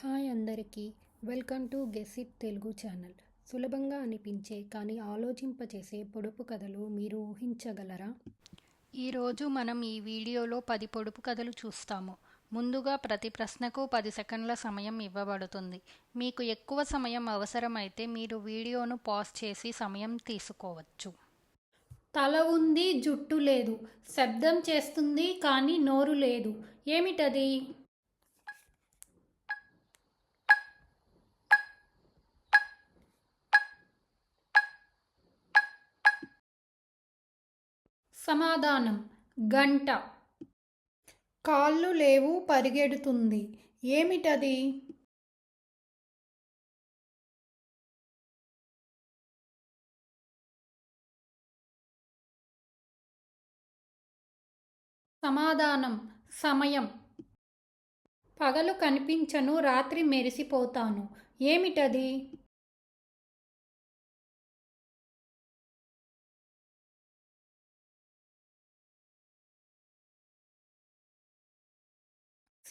Hi అందరికీ welcome to గెసిట్ Telugu channel. సులభంగా అనిపించే కానీ ఆలోచింపచేసే పొడుపు కథలు మీరు ఊహించగలరా? ఈరోజు మనం ఈ వీడియోలో పది పొడుపు కథలు చూస్తాము. ముందుగా ప్రతి ప్రశ్నకు పది సెకండ్ల సమయం ఇవ్వబడుతుంది. మీకు ఎక్కువ సమయం అవసరమైతే మీరు వీడియోను పాజ్ చేసి సమయం తీసుకోవచ్చు. తల ఉంది జుట్టు లేదు. శబ్దం చేస్తుంది కానీ నోరు లేదు. ఏమిటది? సమాధానం. గంట. కాళ్ళు లేవు పరిగెడుతుంది. ఏమిటది? సమాధానం. సమయం. పగలు కనిపించను రాత్రి మెరిసిపోతాను. ఏమిటది?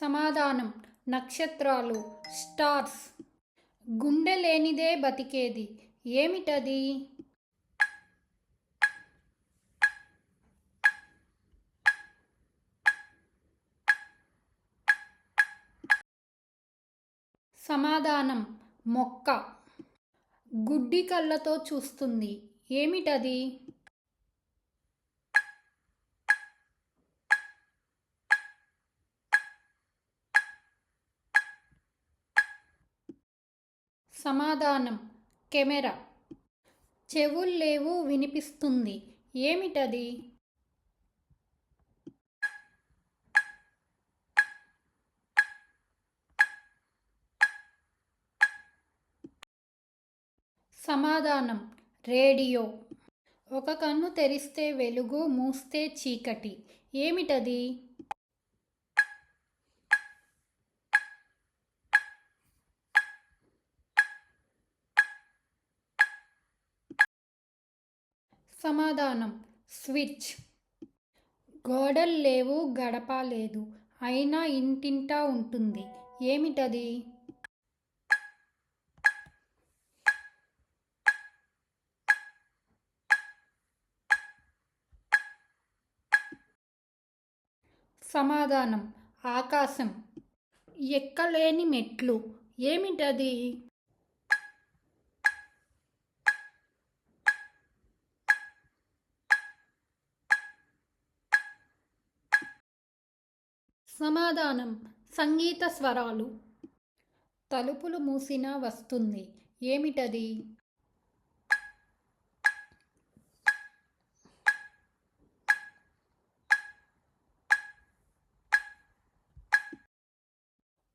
సమాధానం నక్షత్రాలు స్టార్స్. గుండె లేనిదే బతికేది ఏమిటది? సమాధానం మొక్క. గుడ్డి కళ్ళతో చూస్తుంది ఏమిటది? సమాధానం. కెమెరా. చెవుల్లేవు వినిపిస్తుంది. ఏమిటది? సమాధానం. రేడియో. ఒక కన్ను తెరిస్తే వెలుగు మూస్తే చీకటి. ఏమిటది? సమాధానం. స్విచ్. గోడలు లేవు గడప లేదు. అయినా ఇంటింటా ఉంటుంది. ఏమిటది? సమాధానం. ఆకాశం. ఎక్కలేని మెట్లు. ఏమిటది? సమాధానం సంగీత స్వరాలు. తలుపులు మూసినా వస్తుంది. ఏమిటది?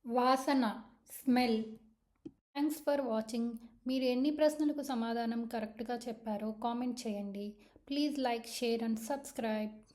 వాసన స్మెల్. Thanks for watching. మీరు ఎన్ని ప్రశ్నలకు సమాధానం కరెక్ట్గా చెప్పారో కామెంట్ చేయండి. Please like share and subscribe.